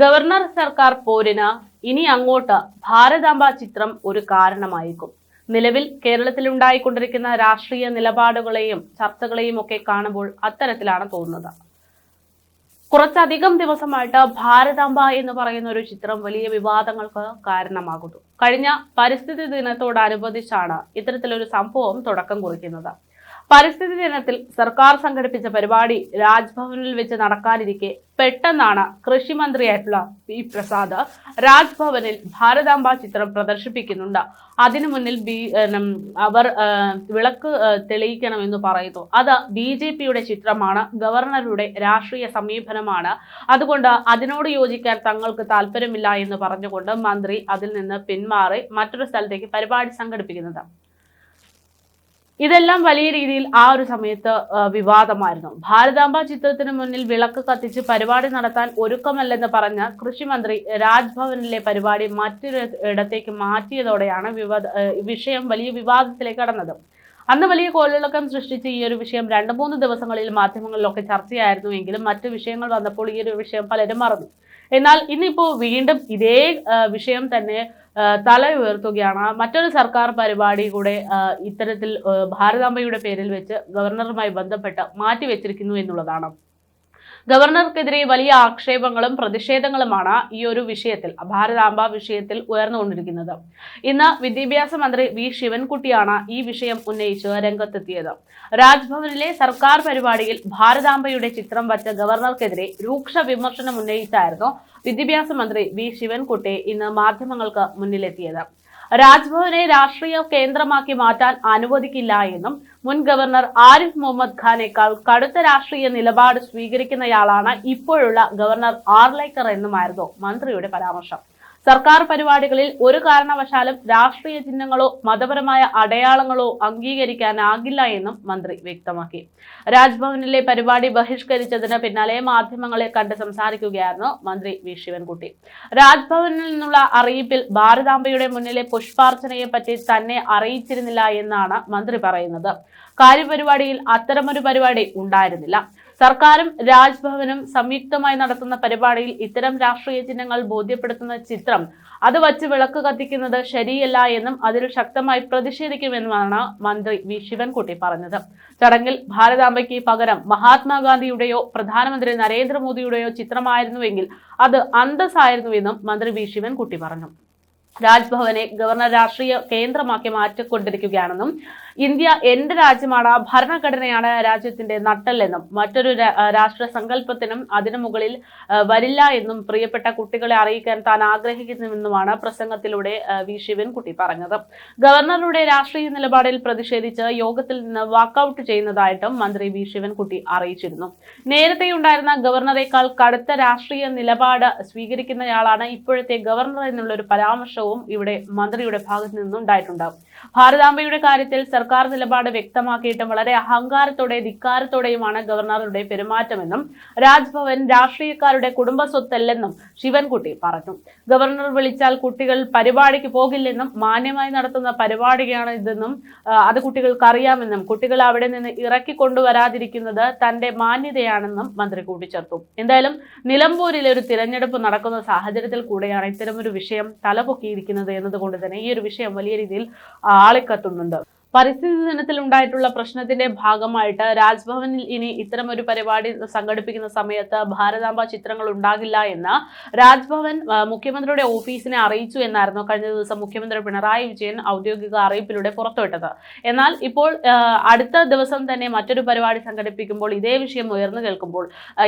Governor സർക്കാർ പോരിന് ഇനി അങ്ങോട്ട് ഭാരതാംബ ചിത്രം ഒരു കാരണമായേക്കും. നിലവിൽ കേരളത്തിൽ ഉണ്ടായിക്കൊണ്ടിരിക്കുന്ന രാഷ്ട്രീയ നിലപാടുകളെയും ചർച്ചകളെയും ഒക്കെ കാണുമ്പോൾ അത്തരത്തിലാണ് തോന്നുന്നത്. കുറച്ചധികം ദിവസമായിട്ട് ഭാരതാംബ എന്ന് പറയുന്ന ഒരു ചിത്രം വലിയ വിവാദങ്ങൾക്ക് കാരണമാകുന്നു. കഴിഞ്ഞ പരിസ്ഥിതി ദിനത്തോടനുബന്ധിച്ചാണ് ഇത്തരത്തിലൊരു സംഭവം തുടക്കം കുറിക്കുന്നത്. പരിസ്ഥിതി ദിനത്തിൽ സർക്കാർ സംഘടിപ്പിച്ച പരിപാടി രാജ്ഭവനിൽ വെച്ച് നടക്കാനിരിക്കെ പെട്ടെന്നാണ് കൃഷി മന്ത്രിയായിട്ടുള്ള പി പ്രസാദ് രാജ്ഭവനിൽ ഭാരതാംബ ചിത്രം പ്രദർശിപ്പിക്കുന്നുണ്ട്. അതിനു മുന്നിൽ ബി അവർ വിളക്ക് തെളിയിക്കണമെന്ന് പറയുന്നു. അത് ബി ജെ പിയുടെ ചിത്രമാണ് ഗവർണറുടെ രാഷ്ട്രീയ സമീപനമാണ്. അതുകൊണ്ട് അതിനോട് യോജിക്കാൻ തങ്ങൾക്ക് താല്പര്യമില്ല എന്ന് പറഞ്ഞുകൊണ്ട് മന്ത്രി അതിൽ നിന്ന് പിന്മാറി മറ്റൊരു സ്ഥലത്തേക്ക് പരിപാടി സംഘടിപ്പിക്കുന്നത്. ഇതെല്ലാം വലിയ രീതിയിൽ ആ ഒരു സമയത്ത് വിവാദമായിരുന്നു. ഭാരതാംബ ചിത്രത്തിന് മുന്നിൽ വിളക്ക് കത്തിച്ച് പരിപാടി നടത്താൻ ഒരുക്കമല്ലെന്ന് പറഞ്ഞ കൃഷിമന്ത്രി രാജ്ഭവനിലെ പരിപാടി മറ്റൊരു ഇടത്തേക്ക് മാറ്റിയതോടെയാണ് വിവാദ വിഷയം വലിയ വിവാദത്തിലേക്ക് കടന്നത്. അന്ന് വലിയ കോളിളക്കം സൃഷ്ടിച്ച ഈ ഒരു വിഷയം രണ്ട് മൂന്ന് ദിവസങ്ങളിൽ മാധ്യമങ്ങളിലൊക്കെ ചർച്ചയായിരുന്നു എങ്കിലും മറ്റു വിഷയങ്ങൾ വന്നപ്പോൾ ഈ ഒരു വിഷയം പലരും മറന്നു. എന്നാൽ ഇന്നിപ്പോ വീണ്ടും ഇതേ വിഷയം തന്നെ തല ഉയർത്തുകയാണ്. മറ്റൊരു സർക്കാർ പരിപാടി കൂടെ ഇത്തരത്തിൽ ഭാരതാംബയുടെ പേരിൽ വെച്ച് ഗവർണറുമായി ബന്ധപ്പെട്ട് മാറ്റിവെച്ചിരിക്കുന്നു എന്നുള്ളതാണ്. ഗവർണർക്കെതിരെ വലിയ ആക്ഷേപങ്ങളും പ്രതിഷേധങ്ങളുമാണ് ഈ ഒരു വിഷയത്തിൽ ഭാരതാംബ വിഷയത്തിൽ ഉയർന്നുകൊണ്ടിരിക്കുന്നത്. ഇന്ന് വിദ്യാഭ്യാസ മന്ത്രി വി. ശിവൻകുട്ടിയാണ് ഈ വിഷയം ഉന്നയിച്ച് രംഗത്തെത്തിയത്. രാജ്ഭവനിലെ സർക്കാർ പരിപാടിയിൽ ഭാരതാംബയുടെ ചിത്രം വച്ച ഗവർണർക്കെതിരെ രൂക്ഷ വിമർശനം ഉന്നയിച്ചായിരുന്നു വിദ്യാഭ്യാസ മന്ത്രി വി. ശിവൻകുട്ടി ഇന്ന് മാധ്യമങ്ങൾക്ക് മുന്നിലെത്തിയത്. രാജ്ഭവനെ രാഷ്ട്രീയ കേന്ദ്രമാക്കി മാറ്റാൻ അനുവദിക്കില്ല എന്നും മുൻ ഗവർണർ ആരിഫ് മുഹമ്മദ് ഖാനേക്കാൾ കടുത്ത രാഷ്ട്രീയ നിലപാട് സ്വീകരിക്കുന്നയാളാണ് ഇപ്പോഴുള്ള ഗവർണർ ആർലൈക്കർ എന്നുമായിരുന്നു മന്ത്രിയുടെ പരാമർശം. സർക്കാർ പരിപാടികളിൽ ഒരു കാരണവശാലും രാഷ്ട്രീയ ചിഹ്നങ്ങളോ മതപരമായ അടയാളങ്ങളോ അംഗീകരിക്കാനാകില്ല എന്നും മന്ത്രി വ്യക്തമാക്കി. രാജ്ഭവനിലെ പരിപാടി ബഹിഷ്കരിച്ചതിന് പിന്നാലെ മാധ്യമങ്ങളെ കണ്ട് സംസാരിക്കുകയായിരുന്നു മന്ത്രി വി. ശിവൻകുട്ടി. രാജ്ഭവനിൽ നിന്നുള്ള അറിയിപ്പിൽ ഭാരതാംബയുടെ മുന്നിലെ പുഷ്പാർച്ചനയെ പറ്റി തന്നെ അറിയിച്ചിരുന്നില്ല എന്നാണ് മന്ത്രി പറയുന്നത്. കാര്യപരിപാടിയിൽ അത്തരമൊരു പരിപാടി ഉണ്ടായിരുന്നില്ല. സർക്കാരും രാജ്ഭവനും സംയുക്തമായി നടത്തുന്ന പരിപാടിയിൽ ഇത്തരം രാഷ്ട്രീയ ചിഹ്നങ്ങൾ ബോധ്യപ്പെടുത്തുന്ന ചിത്രം അത് വച്ച് വിളക്ക് കത്തിക്കുന്നത് ശരിയല്ല എന്നും അതിൽ ശക്തമായി പ്രതിഷേധിക്കുമെന്നുമാണ് മന്ത്രി വി. ശിവൻകുട്ടി പറഞ്ഞത്. ചടങ്ങിൽ ഭാരതാംബയ്ക്ക് പകരം മഹാത്മാഗാന്ധിയുടെയോ പ്രധാനമന്ത്രി നരേന്ദ്രമോദിയുടെയോ ചിത്രമായിരുന്നുവെങ്കിൽ അത് അന്തസ്സായിരുന്നുവെന്നും മന്ത്രി വി. ശിവൻകുട്ടി പറഞ്ഞു. രാജ്ഭവനെ ഗവർണർ രാഷ്ട്രീയ കേന്ദ്രമാക്കി മാറ്റിക്കൊണ്ടിരിക്കുകയാണെന്നും ഇന്ത്യ എന്റെ രാജ്യമാണ് ഭരണഘടനയാണ് രാജ്യത്തിന്റെ നട്ടല്ലെന്നും മറ്റൊരു രാഷ്ട്ര സങ്കല്പത്തിനും അതിനു മുകളിൽ വരില്ല എന്നും പ്രിയപ്പെട്ട കുട്ടികളെ അറിയിക്കാൻ താൻ ആഗ്രഹിക്കുന്നുവെന്നുമാണ് പ്രസംഗത്തിലൂടെ വി. ശിവൻകുട്ടി പറഞ്ഞത്. ഗവർണറുടെ രാഷ്ട്രീയ നിലപാടിൽ പ്രതിഷേധിച്ച് യോഗത്തിൽ നിന്ന് വാക്കൌട്ട് ചെയ്യുന്നതായിട്ടും മന്ത്രി വി. ശിവൻകുട്ടി അറിയിച്ചിരുന്നു. നേരത്തെയുണ്ടായിരുന്ന ഗവർണറേക്കാൾ കടുത്ത രാഷ്ട്രീയ നിലപാട് സ്വീകരിക്കുന്നയാളാണ് ഇപ്പോഴത്തെ ഗവർണർ എന്നുള്ള ഒരു പരാമർശവും ഇവിടെ മന്ത്രിയുടെ ഭാഗത്തു നിന്നുണ്ടായിട്ടുണ്ടാകും ഭാരതാംബയുടെ കാര്യത്തിൽ സർക്കാർ നിലപാട് വ്യക്തമാക്കിയിട്ടും വളരെ അഹങ്കാരത്തോടെ ധിക്കാരത്തോടെയുമാണ് ഗവർണറുടെ പെരുമാറ്റമെന്നും രാജ്ഭവൻ രാഷ്ട്രീയക്കാരുടെ കുടുംബ സ്വത്തല്ലെന്നും ശിവൻകുട്ടി പറഞ്ഞു. ഗവർണർ വിളിച്ചാൽ കുട്ടികൾ പരിപാടിക്ക് പോകില്ലെന്നും മാന്യമായി നടത്തുന്ന പരിപാടിയാണ് ഇതെന്നും അത് കുട്ടികൾക്ക് അറിയാമെന്നും കുട്ടികൾ അവിടെ നിന്ന് ഇറക്കി കൊണ്ടുവരാതിരിക്കുന്നത് തന്റെ മാന്യതയാണെന്നും മന്ത്രി കൂട്ടിച്ചേർത്തു. എന്തായാലും നിലമ്പൂരിലെ ഒരു തിരഞ്ഞെടുപ്പ് നടക്കുന്ന സാഹചര്യത്തിൽ കൂടെയാണ് ഇത്തരമൊരു വിഷയം തലപൊക്കിയിരിക്കുന്നത് എന്നതുകൊണ്ട് തന്നെ ഈ ഒരു വിഷയം വലിയ രീതിയിൽ ആളിക്കത്തുന്നുണ്ട്. പരിസ്ഥിതി ദിനത്തിൽ ഉണ്ടായിട്ടുള്ള പ്രശ്നത്തിന്റെ ഭാഗമായിട്ട് രാജ്ഭവനിൽ ഇനി ഇത്തരം ഒരു പരിപാടി സംഘടിപ്പിക്കുന്ന സമയത്ത് ഭാരതാംബ ചിത്രങ്ങൾ ഉണ്ടാകില്ല എന്ന് രാജ്ഭവൻ മുഖ്യമന്ത്രിയുടെ ഓഫീസിനെ അറിയിച്ചു എന്നായിരുന്നു കഴിഞ്ഞ ദിവസം മുഖ്യമന്ത്രി പിണറായി വിജയൻ ഔദ്യോഗിക അറിയിപ്പിലൂടെ പുറത്തുവിട്ടത്. എന്നാൽ ഇപ്പോൾ അടുത്ത ദിവസം തന്നെ മറ്റൊരു പരിപാടി സംഘടിപ്പിക്കുമ്പോൾ ഇതേ വിഷയം ഉയർന്നു കേൾക്കുമ്പോൾ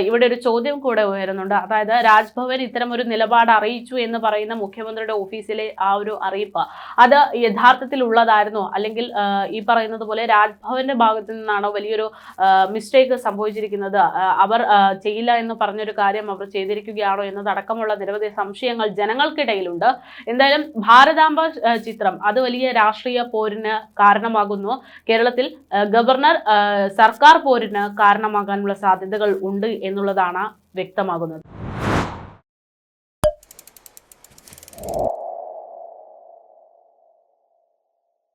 ഇവിടെ ഒരു ചോദ്യം കൂടെ ഉയരുന്നുണ്ട്. അതായത് രാജ്ഭവൻ ഇത്തരം ഒരു നിലപാട് അറിയിച്ചു എന്ന് പറയുന്ന മുഖ്യമന്ത്രിയുടെ ഓഫീസിലെ ആ ഒരു അറിയിപ്പ് അത് യഥാർത്ഥത്തിൽ ഉള്ളതായിരുന്നോ അല്ലെങ്കിൽ ഈ പറയുന്നത് പോലെ രാജ്ഭവന്റെ ഭാഗത്തു നിന്നാണോ വലിയൊരു മിസ്റ്റേക്ക് സംഭവിച്ചിരിക്കുന്നത്? അവർ ചെയ്യില്ല എന്ന് പറഞ്ഞൊരു കാര്യം അവർ ചെയ്തിരിക്കുകയാണോ എന്നതടക്കമുള്ള നിരവധി സംശയങ്ങൾ ജനങ്ങൾക്കിടയിലുണ്ട്. എന്തായാലും ഭാരതാംബ ചിത്രം അത് വലിയ രാഷ്ട്രീയ പോരിന് കാരണമാകുന്നു. കേരളത്തിൽ ഗവർണർ സർക്കാർ പോരിന് കാരണമാകാനുള്ള സാധ്യതകൾ ഉണ്ട് എന്നുള്ളതാണ് വ്യക്തമാകുന്നത്.